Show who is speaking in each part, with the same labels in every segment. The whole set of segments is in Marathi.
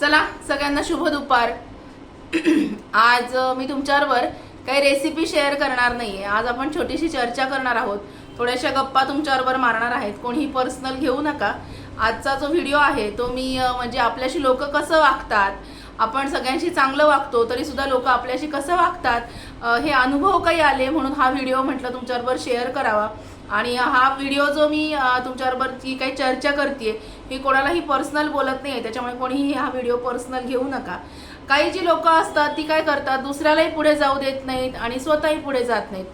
Speaker 1: चला सगळ्यांना शुभ दुपार. आज मी तुमच्याबरोबर काही रेसिपी शेअर करणार नाहीये. आज आपण छोटीशी चर्चा करणार आहोत. थोड्याशा गप्पा तुमच्याबरोबर मारणार आहेत. कोणीही पर्सनल घेऊ नका. आजचा जो व्हिडिओ आहे तो मी म्हणजे आपल्याशी लोक कसं वागतात आपण सगळ्यांशी चांगलं वागतो तरी सुद्धा लोक आपल्याशी कसं वागतात हे अनुभव काही आले म्हणून हा व्हिडिओ म्हटलं तुमच्याबरोबर शेअर करावा. आणि हा व्हिडिओ जो मी तुमच्याबरोबर जी काही चर्चा करते ही कोणालाही पर्सनल बोलत नाही त्याच्यामुळे कोणीही हा व्हिडिओ पर्सनल घेऊ नका. काही जी लोक असतात ती काय करतात दुसऱ्यालाही पुढे जाऊ देत नाहीत आणि स्वतःही पुढे जात नाहीत.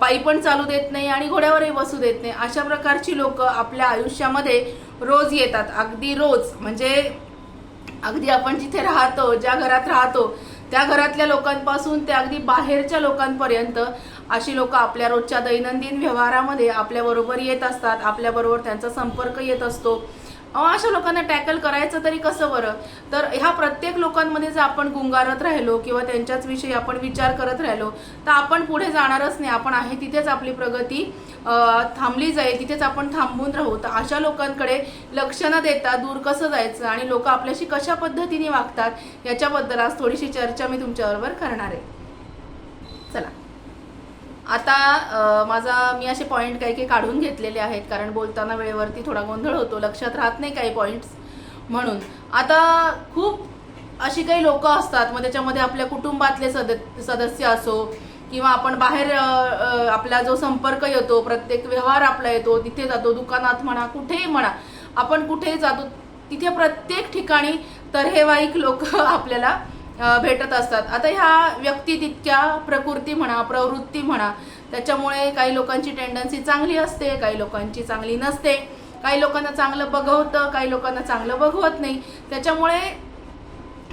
Speaker 1: पायी पण चालू देत नाही आणि घोड्यावरही बसू देत नाही. अशा प्रकारची लोक आपल्या आयुष्यामध्ये रोज येतात. अगदी रोज. म्हणजे अगदी आपण जिथे राहतो ज्या घरात राहतो त्या घरातल्या लोकांपासून ते अगदी बाहेरच्या लोकांपर्यंत अशी लोक आपल्या रोजच्या दैनंदिन व्यवहारामध्ये आपल्याबरोबर येत असतात. आपल्याबरोबर त्यांचा संपर्क येत असतो. अशा लोकांना टॅकल करायचं तरी कसं बरं? तर ह्या प्रत्येक लोकांमध्ये जर आपण गुंगारत राहिलो किंवा त्यांच्याच विषयी आपण विचार करत राहिलो तर आपण पुढे जाणारच नाही. आपण आहे तिथेच आपली प्रगती थांबली जाईल तिथेच आपण थांबून राहू. तर अशा लोकांकडे लक्ष न देता दूर कसं जायचं आणि लोक आपल्याशी कशा पद्धतीने वागतात याच्याबद्दल आज थोडीशी चर्चा मी तुमच्याबरोबर करणार आहे. चला. आता माझा मी असे पॉईंट काही काही काढून घेतलेले आहेत कारण बोलताना वेळेवरती थोडा गोंधळ होतो लक्षात राहत नाही काही पॉईंट्स म्हणून. आता खूप अशी काही लोक असतात मग त्याच्यामध्ये आपल्या कुटुंबातले सद सदस्य असो किंवा आपण बाहेर आपला जो संपर्क येतो प्रत्येक व्यवहार आपला येतो तिथे जातो दुकानात म्हणा कुठेही म्हणा आपण कुठेही जातो तिथे प्रत्येक ठिकाणी तर्हेवाईक लोक आपल्याला भेटत असतात. आता ह्या व्यक्ती तितक्या प्रकृती म्हणा प्रवृत्ती म्हणा त्याच्यामुळे काही लोकांची टेंडन्सी चांगली असते काही लोकांची चांगली नसते. काही लोकांना चांगलं बघवतं काही लोकांना चांगलं बघवत नाही. त्याच्यामुळे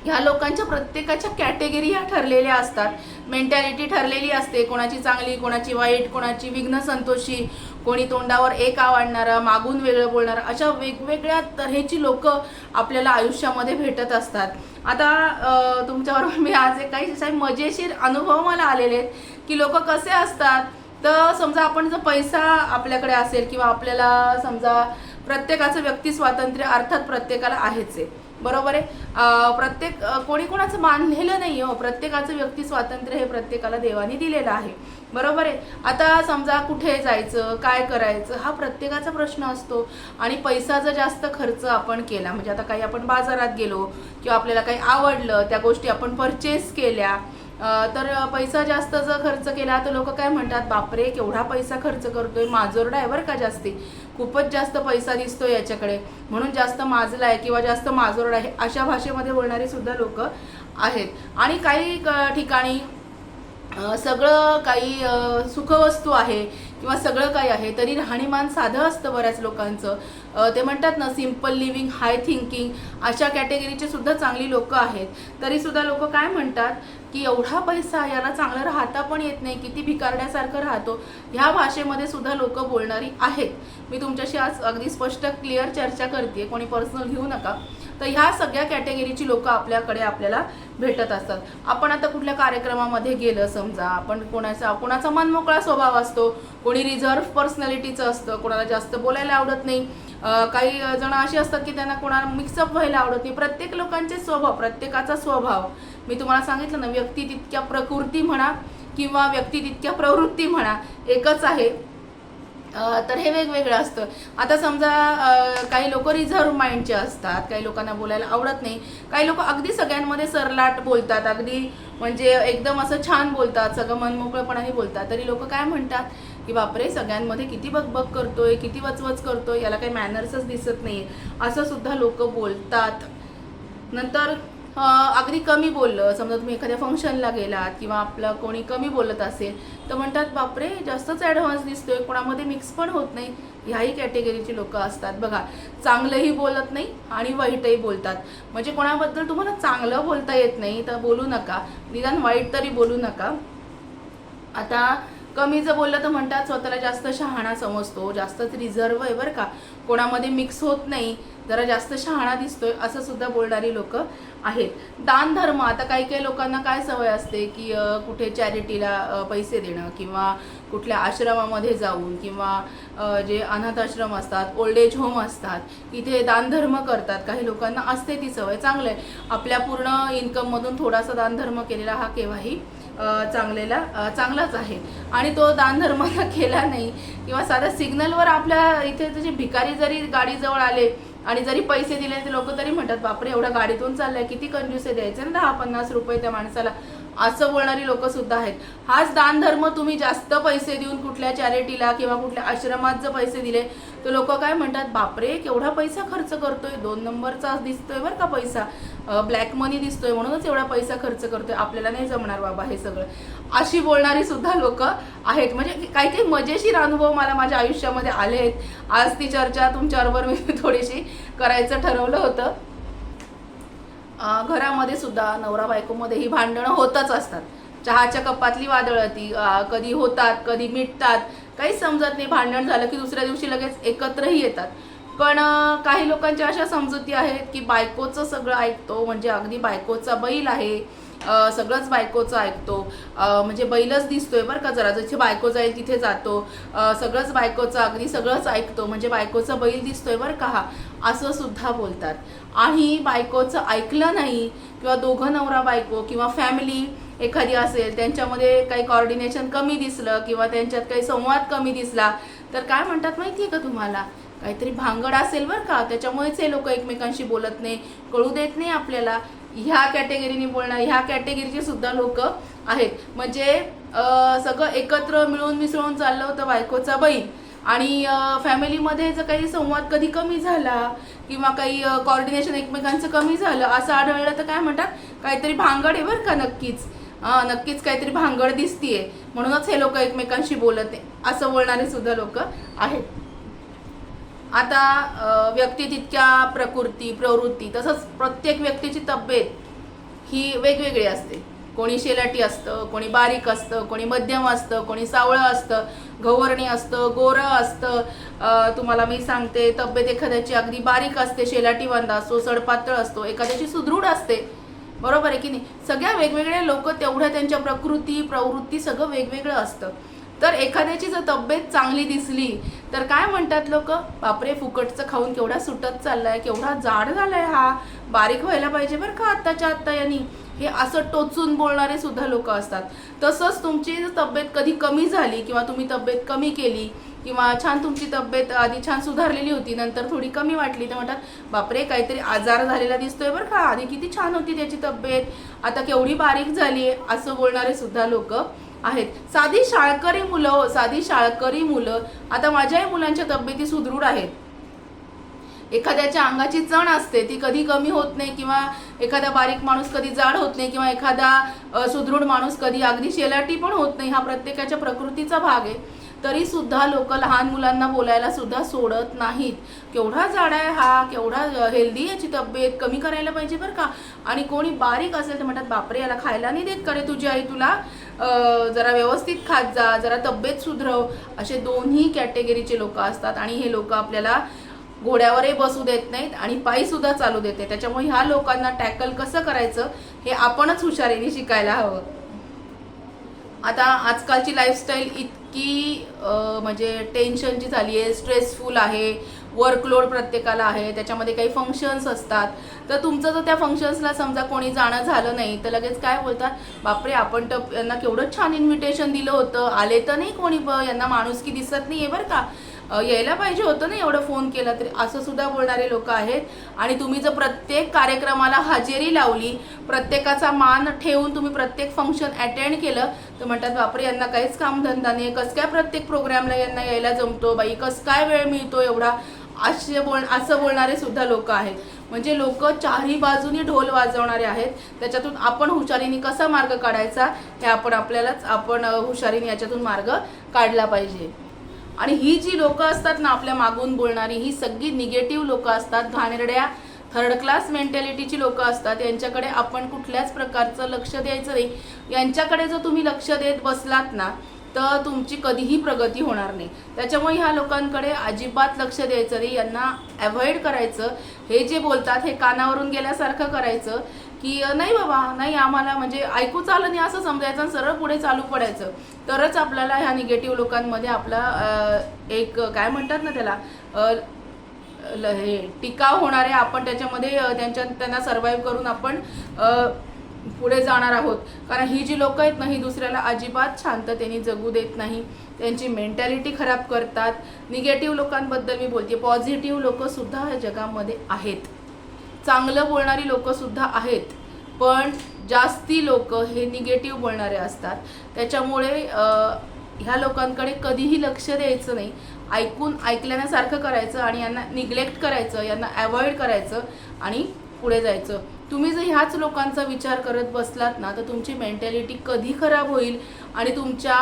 Speaker 1: ह्या लोकांच्या प्रत्येकाच्या कॅटेगरी ह्या ठरलेल्या असतात. मेंटॅलिटी ठरलेली असते. कोणाची चांगली कोणाची वाईट कोणाची विघ्न संतोषी कोणी तोंडावर एक आवडणारा मागून वेगळं बोलणारा अशा वेगवेगळ्या तऱ्हेची लोक आपल्याला आयुष्यामध्ये भेटत असतात. आता तुमच्याबरोबर मी आज एक काही मजेशीर अनुभव मला आलेले आहेत की लोक कसे असतात. तर समजा आपण जर पैसा आपल्याकडे असेल किंवा आपल्याला समजा प्रत्येकाचं व्यक्ती स्वातंत्र्य अर्थात प्रत्येकाला आहेच आहे. बरोबर आहे? प्रत्येक कोणी कोणाचं मानलेलं नाही हो. प्रत्येकाचं व्यक्ती स्वातंत्र्य हे प्रत्येकाला देवाने दिलेलं आहे. बरोबर आहे? आता समजा कुठे जायचं काय करायचं हा प्रत्येकाचा प्रश्न असतो. आणि पैसा जर जास्त खर्च आपण केला म्हणजे आता काही आपण बाजारात गेलो किंवा आपल्याला काही आवडलं त्या गोष्टी आपण परचेस केल्या तर पैसा जास्त जर खर्च केला तर लोक काय म्हणतात बापरे केवढा पैसा खर्च करतोय? माजोरडा आहे बरं का जास्ती? खूपच जास्त पैसा दिसतोय याच्याकडे. म्हणून जास्त माजलाय किंवा जास्त माजोरडा आहे अशा भाषेमध्ये बोलणारी सुद्धा लोक आहेत. आणि काही क- ठिकाणी सगळं काही सुखवस्तू आहे किंवा सगळं काही आहे तरी राहणीमान साधं असतं बऱ्याच लोकांचं. ते म्हणतात ना सिंपल लिव्हिंग हाय थिंकिंग अशा कॅटेगरीचे सुद्धा चांगली लोक आहेत. तरी सुद्धा लोक काय म्हणतात की एवढा पैसा याला चांगलं राहता पण येत नाही किती भिकारण्यासारखं राहतो ह्या भाषेमध्ये सुद्धा लोक बोलणारी आहेत. मी तुमच्याशी आज अगदी स्पष्ट क्लिअर चर्चा करते कोणी पर्सनल घेऊ नका. तर ह्या सगळ्या कॅटेगरीची लोक आपल्याकडे आपल्याला भेटत असतात. आपण आता कुठल्या कार्यक्रमामध्ये गेलं समजा आपण कोणाचा कोणाचा मनमोकळा स्वभाव असतो कोणी रिझर्व पर्सनॅलिटीचं असतं कोणाला जास्त बोलायला आवडत नाही काही जण अशी असतात की त्यांना कोणाला मिक्सअप व्हायला आवडत नाही. प्रत्येक लोकांचे स्वभाव प्रत्येकाचा स्वभाव. मी तुम्हाला सांगितलं ना व्यक्ती तितक्या प्रकृती म्हणा किंवा व्यक्ती तितक्या प्रवृत्ती म्हणा एकच आहे. तर हे वेगवेगळं असतं. आता समजा काही लोक रिझर्व माइंडचे असतात. काही लोकांना बोलायला आवडत नाही. काही लोक अगदी सगळ्यांमध्ये सरलाट बोलतात. अगदी म्हणजे एकदम असं छान बोलतात सगळं मनमोकळेपणाने बोलतात. तरी लोक काय म्हणतात? की बापरे सगळ्यांमध्ये किती बकबक करतोय किती वचवच करतोय याला काही मॅनर्सच दिसत नाही असं सुद्धा लोक बोलतात. नंतर अगदी कमी बोललं. समजा तुम्ही एखाद्या फंक्शनला गेलात किंवा आपलं कोणी कमी बोलत असेल तर म्हणतात बापरे जास्तच ॲडव्हान्स दिसतोय कोणामध्ये मिक्स पण होत नाही. ह्याही कॅटेगरीची लोक असतात. बघा चांगलंही बोलत नाही आणि वाईटही बोलतात. म्हणजे कोणाबद्दल तुम्हाला चांगलं बोलता येत नाही तर बोलू नका. निदान वाईट तरी बोलू नका. आता कमी जर बोललं तर म्हणतात स्वतःला जास्त शहाणा समजतो जास्तच रिझर्व आहे बरं का. कोणामध्ये मिक्स होत नाही जरा जास्त शहाणा दिसतोय असं सुद्धा बोलणारी लोक आहेत. दान धर्म आता काही काही लोकांना काय सवय असते की कुठे चॅरिटीला पैसे देणं किंवा कुठल्या आश्रमामध्ये जाऊन किंवा जे अनाथ आश्रम असतात ओल्ड एज होम असतात इथे दानधर्म करतात. काही लोकांना असते ती सवय चांगलं आहे. आपल्या पूर्ण इन्कममधून थोडासा दानधर्म केलेला हा केव्हाही चांगलेला चांगलाच आहे. आणि तो दानधर्माला केला नाही. किंवा साधा सिग्नलवर आपल्या इथे त्याचे भिकारी जरी गाडीजवळ आले आणि जरी पैसे दिले ते लोक तरी म्हणतात बापरे एवढ्या गाडीतून चाललाय किती कंजूस आहे द्यायचे ना दहा पन्नास रुपये त्या माणसाला. असं बोलणारी लोक सुद्धा आहेत. हाच दानधर्म तुम्ही जास्त पैसे देऊन कुठल्या चॅरिटीला किंवा कुठल्या आश्रमात जर पैसे दिले तर लोक काय म्हणतात बापरे केवढा पैसा खर्च करतोय? दोन नंबरचा दिसतोय बरं का पैसा. ब्लॅक मनी दिसतोय म्हणूनच एवढा पैसा खर्च करतोय. आपल्याला नाही जमणार बाबा हे सगळं. अशी बोलणारी सुद्धा लोक आहेत. म्हणजे काही काही मजेशीर अनुभव मला माझ्या आयुष्यामध्ये आले आहेत. आज ती चर्चा तुमच्याबरोबर मी थोडीशी करायचं ठरवलं होतं. घरामध्ये सुद्धा नवरा बायकोमध्ये ही भांडणं होतच असतात. चहाच्या कपातली वादळं ती कधी होतात कधी मिटतात. काहीच समजत नाही भांडण झालं की दुसऱ्या दिवशी लगेच एकत्रही येतात. पण काही लोकांच्या अशा समजुती आहेत की बायकोचं सगळं ऐकतो म्हणजे अगदी बायकोचा बैल आहे सगळंच बायकोचं ऐकतो. म्हणजे बैलच दिसतोय बरं का जरा जिथे बायको जाईल तिथे जातो. सगळंच बायकोचं अगदी सगळंच ऐकतो म्हणजे बायकोचा बैल दिसतोय बरं का हा असं सुद्धा बोलतात. आणि बायकोचं ऐकलं नाही किंवा दोघं नवरा बायको किंवा फॅमिली एखादी असेल त्यांच्यामध्ये काही कॉर्डिनेशन कमी दिसलं किंवा त्यांच्यात काही संवाद कमी दिसला तर काय म्हणतात माहिती आहे का तुम्हाला? काहीतरी भांगड असेल बरं का त्याच्यामुळेच हे लोक एकमेकांशी बोलत नाही कळू देत नाही आपल्याला. ह्या कॅटेगरीने बोलणार ह्या कॅटेगरीचे सुद्धा लोक आहेत. म्हणजे सगळं एकत्र मिळून मिसळून चाललं होतं बायकोचा बहीण आणि फॅमिलीमध्ये जर काही संवाद कधी कमी झाला किंवा काही कॉर्डिनेशन एकमेकांचं कमी झालं असं आढळलं तर काय म्हणतात? काहीतरी भांगड आहे बरं का नक्कीच. नक्कीच काहीतरी भांगड दिसतीये. म्हणूनच हे लोक एकमेकांशी बोलत आहे असं बोलणारे सुद्धा लोक आहेत. आता व्यक्ती तितक्या प्रकृती प्रवृत्ती तसंच प्रत्येक व्यक्तीची तब्येत ही वेगवेगळी असते. कोणी शेलाटी असतं कोणी बारीक असतं कोणी मध्यम असतं कोणी सावळं असतं गवरणी असतं गोरं असतं. तुम्हाला मी सांगते तब्येत एखाद्याची अगदी बारीक असते शेलाटी असतो सडपातळ असतो एखाद्याची सुदृढ असते बरोबर आहे की नाही? सगळ्या वेगवेगळ्या लोक तेवढ्या त्यांच्या प्रकृती प्रवृत्ती सगळं वेगवेगळं असतं. तर एखाद्याची जर तब्येत चांगली दिसली तर काय म्हणतात लोक? बापरे फुकटचं खाऊन केवढा सुटत चाललाय केवढा जाड झालाय हा. बारीक व्हायला पाहिजे बरं का आत्ताच्या आत्ता यांनी. हे असं टोचून बोलणारे सुद्धा लोक असतात. तसंच तुमची जर तब्येत कधी कमी झाली किंवा तुम्ही तब्येत कमी केली किंवा छान तुमची तब्येत आधी छान सुधारलेली होती नंतर थोडी कमी वाटली तर म्हणतात बापरे काहीतरी आजार झालेला दिसतोय बरं का आधी किती छान होती त्याची तब्येत. आता केवढी बारीक झाली आहे असं बोलणारे सुद्धा लोक आहेत. साधी शाळकरी मुलं हो, साधी शाळकरी मुलं. आता माझ्याही मुलांच्या तब्येती सुदृढ आहेत. एखाद्याच्या अंगाची चण असते ती कधी कमी होत नाही किंवा एखादा बारीक माणूस कधी जाड होत नाही किंवा एखादा सुदृढ माणूस कधी अगदी शेलाटी पण होत नाही हा प्रत्येकाच्या प्रकृतीचा भाग आहे. तरी सुद्धा लोक लहान मुलांना बोलायला सुद्धा सोडत नाहीत. केवढा जाड आहे हा केवढा हेल्दी याची तब्येत कमी करायला पाहिजे बरं का? आणि कोणी बारीक असेल तर म्हणतात बापरे याला खायला नाही देत करे तुझी आई तुला? जरा व्यवस्थित खात जा जरा तब्येत सुधरव. असे दोन्ही कॅटेगरीचे लोक असतात आणि हे लोक आपल्याला घोड्यावरही बसू देत नाहीत आणि पायी सुद्धा चालू देत नाही त्याच्यामुळे ह्या लोकांना टॅकल कसं करायचं हे आपणच हुशारीने शिकायला हवं. आता आजकालची लाईफस्टाईल इत इतकी म्हणजे टेन्शनची झाली आहे स्ट्रेसफुल आहे वर्कलोड प्रत्येकाला आहे त्याच्यामध्ये काही फंक्शन्स असतात. तर तुमचं जर त्या फंक्शन्सला समजा कोणी जाणं झालं नाही तर लगेच काय बोलतात बापरे आपण तर यांना केवढं छान इन्व्हिटेशन दिलं होतं. आले तर नाही कोणी यांना यांना माणुसकी दिसत नाही आहे बरं का. यायला पाहिजे होतं ना एवढं फोन केला तरी. असं सुद्धा बोलणारे लोक आहेत. आणि तुम्ही जर प्रत्येक कार्यक्रमाला हजेरी लावली प्रत्येकाचा मान ठेवून तुम्ही प्रत्येक फंक्शन अटेंड केलं तर म्हणतात बापरे यांना काहीच कामधंदा नाही कसं काय प्रत्येक प्रोग्रामला यांना यायला जमतो? बाई कसं काय वेळ मिळतो एवढा? असे बोल असं बोलणारे सुद्धा लोक आहेत. म्हणजे लोक चारही बाजूनी ढोल वाजवणारे आहेत. त्याच्यातून आपण हुशारीने कसा मार्ग काढायचा? हे आपण आपल्यालाच आपण हुशारीने याच्यातून मार्ग काढला पाहिजे. आणि ही जी लोक असतात ना आपल्या मागून बोलणारी ही सगळी निगेटिव्ह लोक असतात घाणेरड्या थर्ड क्लास मेंटॅलिटीची लोक असतात यांच्याकडे आपण कुठल्याच प्रकारचं लक्ष द्यायचं नाही. यांच्याकडे जर तुम्ही लक्ष देत बसलात ना तर तुमची कधीही प्रगती होणार नाही. त्याच्यामुळे ह्या लोकांकडे अजिबात लक्ष द्यायचं नाही. यांना अवॉइड करायचं. हे जे बोलतात हे कानावरून गेल्यासारखं करायचं की नाही बाबा नाही आम्हाला म्हणजे ऐकूच आलं नाही असं समजायचं आणि सरळ पुढे चालू पडायचं. तरच आपल्याला ह्या निगेटिव्ह लोकांमध्ये आपला एक काय म्हणतात ना त्याला ल- हे टिकाव होणारे आपण त्याच्यामध्ये त्यांच्या त्यांना सर्वाईव्ह करून आपण पुढे जाणार आहोत. कारण ही जी लोक आहेत ना ही दुसऱ्याला अजिबात शांततेने जगू देत नाही. त्यांची मेंटॅलिटी खराब करतात. निगेटिव्ह लोकांबद्दल मी बोलते. पॉझिटिव्ह लोकसुद्धा या जगामध्ये आहेत. चांगलं बोलणारी लोकंसुद्धा आहेत. पण जास्ती लोक हे निगेटिव्ह बोलणारे असतात. त्याच्यामुळे ह्या लोकांकडे कधीही लक्ष द्यायचं नाही. ऐकून ऐकल्यासारखं करायचं आणि यांना निग्लेक्ट करायचं यांना अवॉइड करायचं आणि पुढे जायचं. तुम्ही जर ह्याच लोकांचा विचार करत बसलात ना तर तुमची मेंटॅलिटी कधी खराब होईल आणि तुमच्या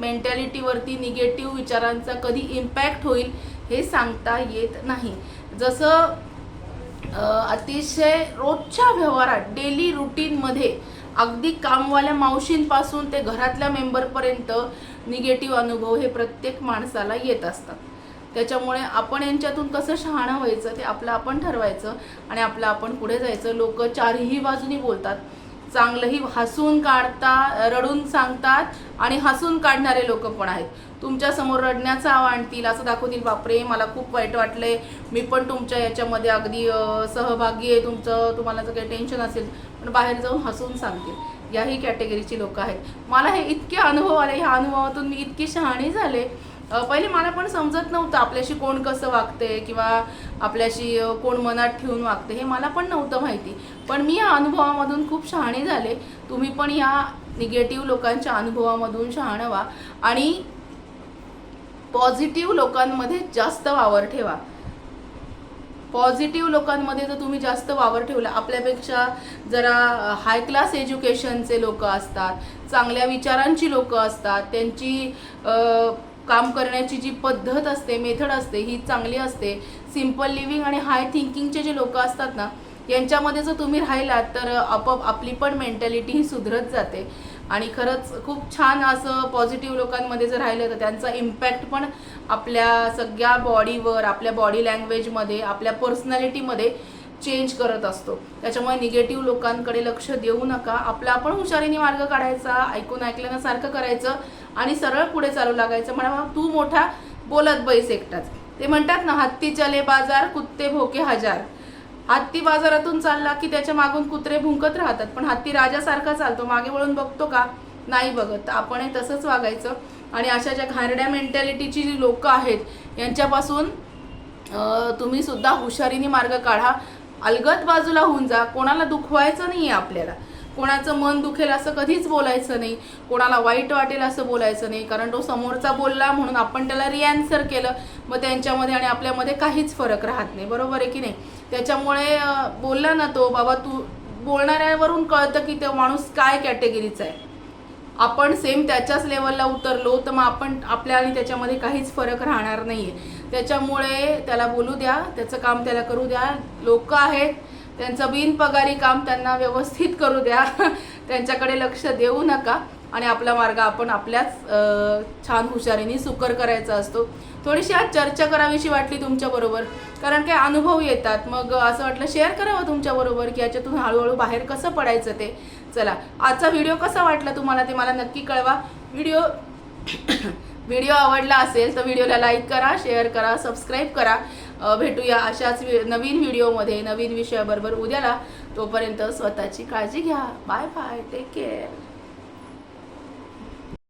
Speaker 1: मेंटॅलिटीवरती निगेटिव्ह विचारांचा कधी इम्पॅक्ट होईल हे सांगता येत नाही. जसं अतिशय रोजच्या व्यवहारात डेली रुटीनमध्ये अगदी कामवाल्या मावशींपासून ते घरातल्या मेंबरपर्यंत निगेटिव्ह अनुभव हे प्रत्येक माणसाला येत असतात. त्याच्यामुळे आपण यांच्यातून कसं शहाणं व्हायचं ते आपलं आपण ठरवायचं आणि आपलं आपण पुढे जायचं. लोक चारही बाजूनी बोलतात. चांगलंही हसून काढता रडून सांगतात आणि हसून काढणारे लोक पण आहेत. तुमच्यासमोर रडण्याचा आणतील असं दाखवतील. बापरे मला खूप वाईट वाटलंय. मी पण तुमच्या याच्यामध्ये अगदी सहभागी आहे. तुमचं तुम्हाला जर काही टेन्शन असेल पण बाहेर जाऊन हसून सांगतील. याही कॅटेगरीची लोक आहेत. मला हे इतके अनुभव आले ह्या अनुभवातून मी इतकी शहाणी झाले. पहिले मला पण समजत नव्हतं आपल्याशी कोण कसं वागते किंवा आपल्याशी कोण मनात ठेवून वागते हे मला पण नव्हतं माहिती. पण मी या अनुभवामधून खूप शहाणी झाले. तुम्ही पण या निगेटिव्ह लोकांच्या अनुभवामधून शहाणं व्हा आणि पॉझिटिव्ह लोकांमध्ये जास्त वावर ठेवा. पॉझिटिव्ह लोकांमध्ये जर तुम्ही जास्त वावर ठेवला आपल्यापेक्षा जरा हाय क्लास एज्युकेशनचे लोक असतात चांगल्या विचारांची लोक असतात त्यांची काम करण्याची जी पद्धत असते मेथड असते ही चांगली असते. सिंपल लिव्हिंग आणि हाय थिंकिंगचे जे लोक असतात ना यांच्यामध्ये जर तुम्ही राहिलात तर आपोआप आपली पण मेंटॅलिटी ही सुधरत जाते. आणि खरंच खूप छान असं पॉझिटिव्ह लोकांमध्ये जर राहिलं तर त्यांचा इम्पॅक्ट पण आपल्या सगळ्या बॉडीवर आपल्या बॉडी लँग्वेजमध्ये आपल्या पर्सनॅलिटीमध्ये चेंज करत असतो. त्याच्यामुळे निगेटिव्ह लोकांकडे लक्ष देऊ नका. आपला आपण हुशारीने मार्ग काढायचा ऐकून ऐकल्यानं सारखं करायचं. आणि सरळ पुढे चालू लागायचं. म्हणा तू मोठा बोलत बैस एकटाच. ते म्हणतात ना हत्ती चले बाजार कुत्ते भोके हजार. हत्ती बाजारातून चालला की त्याच्या मागून कुत्रे भुंकत राहतात. पण हत्ती राजासारखा चालतो. मागे वळून बघतो का? नाही बघत. आपणही तसंच वागायचं. आणि अशा ज्या घाणड्या मेंटॅलिटीची जी लोक आहेत यांच्यापासून तुम्ही सुद्धा हुशारीने मार्ग काढा. अलगत बाजूला होऊन जा. कोणाला दुखवायचं नाही आहे आपल्याला. कोणाचं मन दुखेल असं कधीच बोलायचं नाही. कोणाला वाईट वाटेल असं बोलायचं नाही. कारण तो समोरचा बोलला म्हणून आपण त्याला रिॲन्सर केलं. मग त्यांच्यामध्ये आणि आपल्यामध्ये काहीच फरक राहत नाही. बरोबर आहे की नाही? त्याच्यामुळे बोलला ना तो बाबा तू बोलणाऱ्यावरून कळतं की तो माणूस काय कॅटेगरीचा आहे. आपण सेम त्याच्याच लेवलला उतरलो तर मग आपण आपल्या आणि त्याच्यामध्ये काहीच फरक राहणार नाही आहे त्याच्यामुळे त्याला बोलू द्या त्याचं काम त्याला करू द्या. लोक आहेत त्यांचं बिनपगारी काम त्यांना व्यवस्थित करू द्या. त्यांच्याकडे लक्ष देऊ नका. आणि आपला मार्ग आपण आपल्याच छान हुशारीने सुकर करायचा असतो. थोडीशी आज चर्चा करावीशी वाटली तुमच्याबरोबर कारण काही अनुभव येतात. मग असं वाटलं शेअर करावं तुमच्याबरोबर की याच्यातून हळूहळू बाहेर कसं पडायचं ते. चला आजचा व्हिडिओ कसा वाटला तुम्हाला ते मला नक्की कळवा. व्हिडिओ व्हिडिओ आवडला असेल तर व्हिडिओला लाईक करा शेअर करा सबस्क्राईब करा. भेटूया अशाच नवीन व्हिडिओमध्ये नवीन विषयाबरोबर उद्याला. तोपर्यंत स्वतःची काळजी घ्या. Bye bye. Take care.